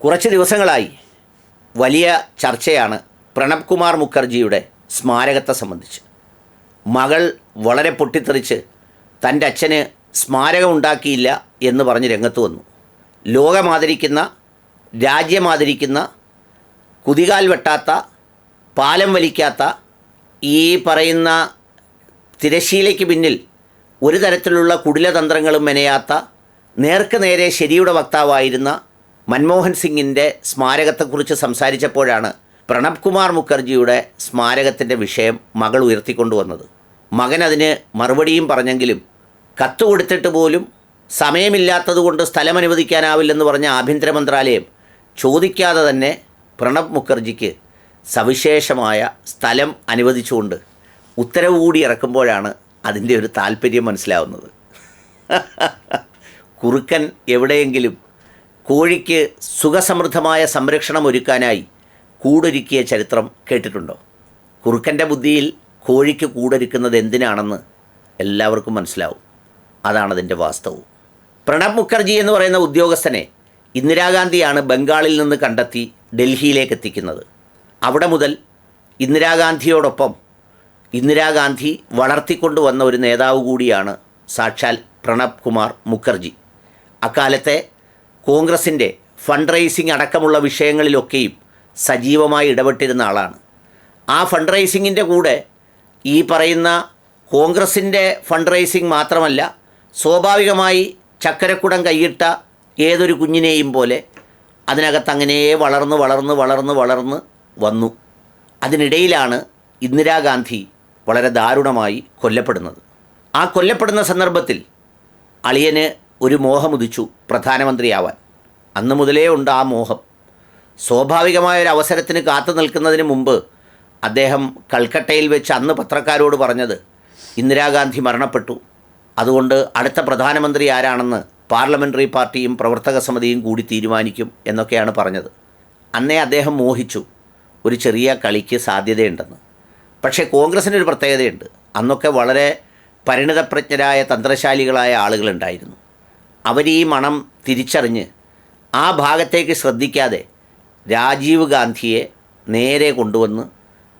കുറച്ച് ദിവസങ്ങളായി വലിയ ചർച്ചയാണ് പ്രണബ് കുമാർ മുഖർജിയുടെ സ്മാരകത്തെ സംബന്ധിച്ച്. മകൾ വളരെ പൊട്ടിത്തെറിച്ച് തന്റെ അച്ഛന് സ്മാരകം ഉണ്ടാക്കിയില്ല എന്ന് പറഞ്ഞ് രംഗത്ത് വന്നു. ലോകമാദരിക്കുന്ന രാജ്യമാദരിക്കുന്ന കുതികാൽ വെട്ടാത്ത പാലം വലിക്കാത്ത ഈ പറയുന്ന തിരശീലയ്ക്ക് പിന്നിൽ ഒരു തരത്തിലുള്ള കുടിലതന്ത്രങ്ങളും മെനയാത്ത നേർക്ക് നേരെ ശരിയുടെ വക്താവായിരുന്ന മൻമോഹൻ സിംഗിന്റെ സ്മാരകത്തെക്കുറിച്ച് സംസാരിച്ചപ്പോഴാണ് പ്രണബ് കുമാർ മുഖർജിയുടെ സ്മാരകത്തിന്റെ വിഷയം മകൾ ഉയർത്തിക്കൊണ്ടുവന്നത്. മകൻ അതിന് മറുപടിയും പറഞ്ഞെങ്കിലും കത്ത് കൊടുത്തിട്ട് പോലും സമയമില്ലാത്തതുകൊണ്ട് സ്ഥലം അനുവദിക്കാനാവില്ലെന്ന് പറഞ്ഞ ആഭ്യന്തര മന്ത്രാലയം ചോദിക്കാതെ തന്നെ പ്രണബ് മുഖർജിക്ക് സവിശേഷമായ സ്ഥലം അനുവദിച്ചുകൊണ്ട് ഉത്തരവ് കൂടി ഇറക്കുമ്പോഴാണ് അതിന്റെ ഒരു താല്പര്യം മനസ്സിലാവുന്നത്. കുറുക്കൻ എവിടെയെങ്കിലും കോഴിക്ക് സുഖസമൃദ്ധമായ സംരക്ഷണം ഒരുക്കാനായി കൂടൊരുക്കിയ ചരിത്രം കേട്ടിട്ടുണ്ടോ? കുറുക്കന്റെ ബുദ്ധിയിൽ കോഴിക്ക് കൂടൊരുക്കുന്നത് എന്തിനാണെന്ന് എല്ലാവർക്കും മനസ്സിലാവും. അതാണ് അതിന്റെ വാസ്തവം. പ്രണബ് മുഖർജി എന്ന് പറയുന്ന ഉദ്യോഗസ്ഥനെ ഇന്ദിരാഗാന്ധിയാണ് ബംഗാളിൽ നിന്ന് കണ്ടെത്തി ഡൽഹിയിലേക്ക് എത്തിക്കുന്നത്. അവിടെ മുതൽ ഇന്ദിരാഗാന്ധിയോടൊപ്പം ഇന്ദിരാഗാന്ധി വളർത്തിക്കൊണ്ടുവന്ന ഒരു നേതാവ് കൂടിയാണ് സാക്ഷാൽ പ്രണബ് കുമാർ മുഖർജി. അക്കാലത്തെ കോൺഗ്രസിന്റെ ഫണ്ട് റൈസിംഗ് അടക്കമുള്ള വിഷയങ്ങളിലൊക്കെയും സജീവമായി ഇടപെട്ടിരുന്ന ആളാണ്. ആ ഫണ്ട് റൈസിങ്ങിന്റെ കൂടെ ഈ പറയുന്ന കോൺഗ്രസിന്റെ ഫണ്ട് റൈസിംഗ് മാത്രമല്ല സ്വാഭാവികമായി ചക്കരക്കുടം കൈയിട്ട ഏതൊരു കുഞ്ഞിനെയും പോലെ അതിനകത്ത് അങ്ങനെ വളർന്ന് വളർന്ന് വളർന്ന് വളർന്ന് വന്നു. അതിനിടയിലാണ് ഇന്ദിരാഗാന്ധി വളരെ ദാരുണമായി കൊല്ലപ്പെടുന്നത്. ആ കൊല്ലപ്പെടുന്ന സന്ദർഭത്തിൽ അളിയന് ഒരു മോഹമുദിച്ചു പ്രധാനമന്ത്രിയാവാൻ. അന്ന് മുതലേ ഉണ്ട് ആ മോഹം. സ്വാഭാവികമായ ഒരു അവസരത്തിന് കാത്തു നിൽക്കുന്നതിന് മുമ്പ് അദ്ദേഹം കൽക്കട്ടയിൽ വെച്ച് അന്ന് പത്രക്കാരോട് പറഞ്ഞത് ഇന്ദിരാഗാന്ധി മരണപ്പെട്ടു. അതുകൊണ്ട് അടുത്ത പ്രധാനമന്ത്രി ആരാണെന്ന് പാർലമെന്ററി പാർട്ടിയും പ്രവർത്തക സമിതിയും കൂടി തീരുമാനിക്കും എന്നൊക്കെയാണ് പറഞ്ഞത്. അന്നേ അദ്ദേഹം മോഹിച്ചു. ഒരു ചെറിയ കളിക്ക് സാധ്യതയുണ്ടെന്ന്. പക്ഷേ കോൺഗ്രസിനൊരു പ്രത്യേകതയുണ്ട്. അന്നൊക്കെ വളരെ പരിണിതപ്രജ്ഞരായ തന്ത്രശാലികളായ ആളുകളുണ്ടായിരുന്നു. അവർ ഈ മണം തിരിച്ചറിഞ്ഞ് ആ ഭാഗത്തേക്ക് ശ്രദ്ധിക്കാതെ രാജീവ് ഗാന്ധിയെ നേരെ കൊണ്ടുവന്ന്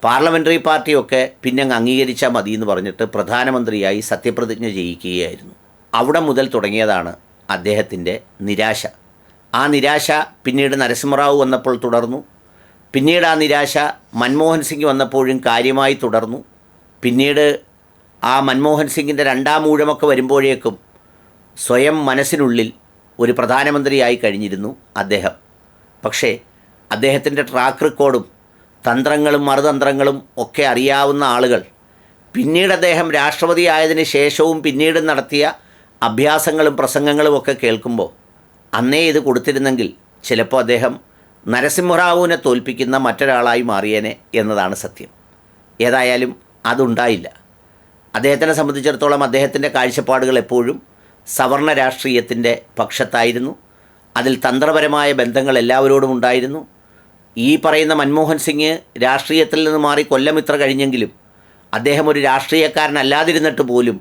പാർലമെന്ററി പാർട്ടിയൊക്കെ പിന്നെ അങ്ങ് അംഗീകരിച്ചാൽ മതി എന്ന് പറഞ്ഞിട്ട് പ്രധാനമന്ത്രിയായി സത്യപ്രതിജ്ഞ ചെയ്യിക്കുകയായിരുന്നു. അവിടെ മുതൽ തുടങ്ങിയതാണ് അദ്ദേഹത്തിന്റെ നിരാശ. ആ നിരാശ പിന്നീട് നരസിംഹറാവു വന്നപ്പോൾ തുടർന്നു. പിന്നീട് ആ നിരാശ മൻമോഹൻ സിംഗ് വന്നപ്പോഴും കാര്യമായി തുടർന്നു. പിന്നീട് ആ മൻമോഹൻ സിംഗിന്റെ രണ്ടാം ഊഴമൊക്കെ വരുമ്പോഴേക്കും സ്വയം മനസ്സിനുള്ളിൽ ഒരു പ്രധാനമന്ത്രിയായി കഴിഞ്ഞിരുന്നു അദ്ദേഹം. പക്ഷേ അദ്ദേഹത്തിന്റെ ട്രാക്ക് റെക്കോർഡും തന്ത്രങ്ങളും മറുതന്ത്രങ്ങളും ഒക്കെ അറിയാവുന്ന ആളുകൾ പിന്നീട് അദ്ദേഹം രാഷ്ട്രപതി ആയതിനു ശേഷവും പിന്നീട് നടത്തിയ അഭ്യാസങ്ങളും പ്രസംഗങ്ങളും ഒക്കെ കേൾക്കുമ്പോൾ അന്നേ ഇത് കൊടുത്തിരുന്നെങ്കിൽ ചിലപ്പോൾ അദ്ദേഹം നരസിംഹറാവുവിനെ തോൽപ്പിക്കുന്ന മറ്റൊരാളായി മാറിയേനെ എന്നതാണ് സത്യം. ഏതായാലും അതുണ്ടായില്ല. അദ്ദേഹത്തിനെ സംബന്ധിച്ചിടത്തോളം അദ്ദേഹത്തിന്റെ കാഴ്ചപ്പാടുകൾ എപ്പോഴും സവർണ രാഷ്ട്രീയത്തിന്റെ പക്ഷത്തായിരുന്നു. അതിൽ തന്ത്രപരമായ ബന്ധങ്ങൾ എല്ലാവരോടും ഉണ്ടായിരുന്നു. ഈ പറയുന്ന മൻമോഹൻ സിംഗ് രാഷ്ട്രീയത്തിൽ നിന്ന് മാറി കൊല്ലം ഇത്ര കഴിഞ്ഞെങ്കിലും അദ്ദേഹം ഒരു രാഷ്ട്രീയക്കാരനല്ലാതിരുന്നിട്ട് പോലും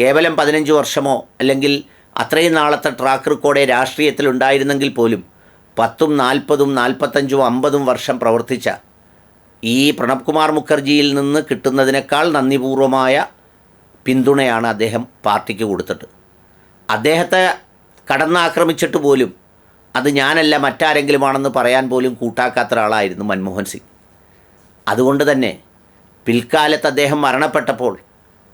കേവലം പതിനഞ്ച് വർഷമോ അല്ലെങ്കിൽ അത്രയും നാളത്തെ ട്രാക്ക് റെക്കോർഡേ രാഷ്ട്രീയത്തിൽ ഉണ്ടായിരുന്നെങ്കിൽ പോലും പത്തും നാൽപ്പതും നാൽപ്പത്തഞ്ചും അമ്പതും വർഷം പ്രവർത്തിച്ച ഈ പ്രണബ് കുമാർ മുഖർജിയിൽ നിന്ന് കിട്ടുന്നതിനേക്കാൾ നന്ദിപൂർവമായ പിന്തുണയാണ് അദ്ദേഹം പാർട്ടിക്ക് കൊടുത്തിട്ട്. അദ്ദേഹത്തെ കടന്നാക്രമിച്ചിട്ട് പോലും അത് ഞാനല്ല മറ്റാരെങ്കിലുമാണെന്ന് പറയാൻ പോലും കൂട്ടാക്കാത്ത ഒരാളായിരുന്നു മൻമോഹൻ സിംഗ്. അതുകൊണ്ട് തന്നെ പിൽക്കാലത്ത് അദ്ദേഹം മരണപ്പെട്ടപ്പോൾ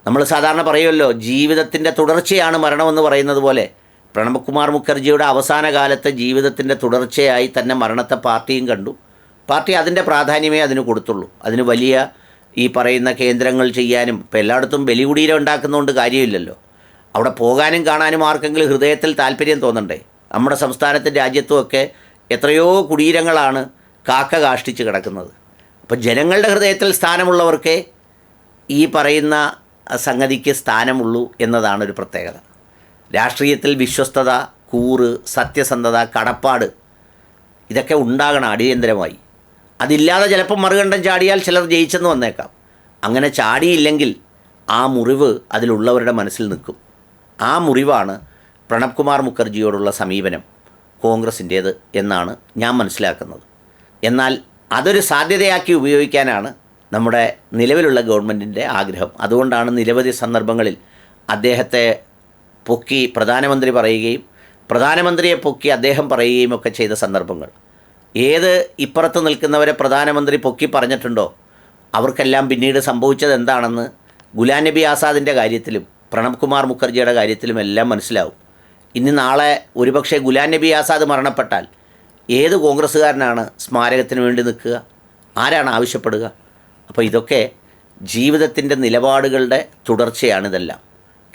നമ്മൾ സാധാരണ പറയുമല്ലോ ജീവിതത്തിന്റെ തുടർച്ചയാണ് മരണമെന്ന് പറയുന്നത് പോലെ പ്രണബ്കുമാർ മുഖർജിയുടെ അവസാന കാലത്തെ ജീവിതത്തിന്റെ തുടർച്ചയായി തന്നെ മരണത്തെ പാർട്ടിയും കണ്ടു. പാർട്ടി അതിന്റെ പ്രാധാന്യമേ അതിന് കൊടുത്തുള്ളൂ. അതിന് വലിയ ഈ പറയുന്ന കേന്ദ്രങ്ങൾ ചെയ്യാനും ഇപ്പോൾ എല്ലായിടത്തും ബലികുടീരം ഉണ്ടാക്കുന്നതുകൊണ്ട് കാര്യമില്ലല്ലോ. അവിടെ പോകാനും കാണാനും ആർക്കെങ്കിലും ഹൃദയത്തിൽ താല്പര്യം തോന്നണ്ടേ? നമ്മുടെ സംസ്ഥാനത്തും രാജ്യത്തുമൊക്കെ എത്രയോ കുടീരങ്ങളാണ് കാക്ക കാഷ്ടിച്ച് കിടക്കുന്നത്. അപ്പോൾ ജനങ്ങളുടെ ഹൃദയത്തിൽ സ്ഥാനമുള്ളവർക്കേ ഈ പറയുന്ന സംഗതിക്ക് സ്ഥാനമുള്ളൂ എന്നതാണ് ഒരു പ്രത്യേകത. രാഷ്ട്രീയത്തിൽ വിശ്വസ്തത കൂറ് സത്യസന്ധത കടപ്പാട് ഇതൊക്കെ ഉണ്ടാകണം അടിയന്തരമായി. അതില്ലാതെ ചിലപ്പോൾ മറുകണ്ഠം ചാടിയാൽ ചിലർ ജയിച്ചെന്ന് വന്നേക്കാം. അങ്ങനെ ചാടിയില്ലെങ്കിൽ ആ മുറിവ് അതിലുള്ളവരുടെ മനസ്സിൽ നിൽക്കും. ആ മുറിവാണ് പ്രണബ് കുമാർ മുഖർജിയോടുള്ള സമീപനം കോൺഗ്രസിന്റേത് എന്നാണ് ഞാൻ മനസ്സിലാക്കുന്നത്. എന്നാൽ അതൊരു സാധ്യതയാക്കി ഉപയോഗിക്കാനാണ് നമ്മുടെ നിലവിലുള്ള ഗവൺമെന്റിന്റെ ആഗ്രഹം. അതുകൊണ്ടാണ് നിരവധി സന്ദർഭങ്ങളിൽ അദ്ദേഹത്തെ പൊക്കി പ്രധാനമന്ത്രി പറയുകയും പ്രധാനമന്ത്രിയെ പൊക്കി അദ്ദേഹം പറയുകയും ഒക്കെ ചെയ്ത സന്ദർഭങ്ങൾ. ഏത് ഇപ്പുറത്ത് നിൽക്കുന്നവരെ പ്രധാനമന്ത്രി പൊക്കി പറഞ്ഞിട്ടുണ്ടോ? അവർക്കെല്ലാം പിന്നീട് സംഭവിച്ചത് എന്താണെന്ന് ഗുലാം നബി ആസാദിന്റെ കാര്യത്തിലും പ്രണബ് കുമാർ മുഖർജിയുടെ കാര്യത്തിലും എല്ലാം മനസ്സിലാവും. ഇനി നാളെ ഒരുപക്ഷെ ഗുലാം നബി ആസാദ് മരണപ്പെട്ടാൽ ഏത് കോൺഗ്രസ്സുകാരനാണ് സ്മാരകത്തിന് വേണ്ടി നിൽക്കുക? ആരാണ് ആവശ്യപ്പെടുക? അപ്പോൾ ഇതൊക്കെ ജീവിതത്തിന്റെ നിലപാടുകളുടെ തുടർച്ചയാണിതെല്ലാം.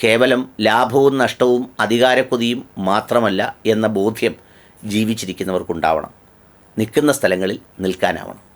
കേവലം ലാഭവും നഷ്ടവും അധികാരക്കൊതിയും മാത്രമല്ല എന്ന ബോധ്യം ജീവിച്ചിരിക്കുന്നവർക്കുണ്ടാവണം. നിൽക്കുന്ന സ്ഥലങ്ങളിൽ നിൽക്കാനാവണം.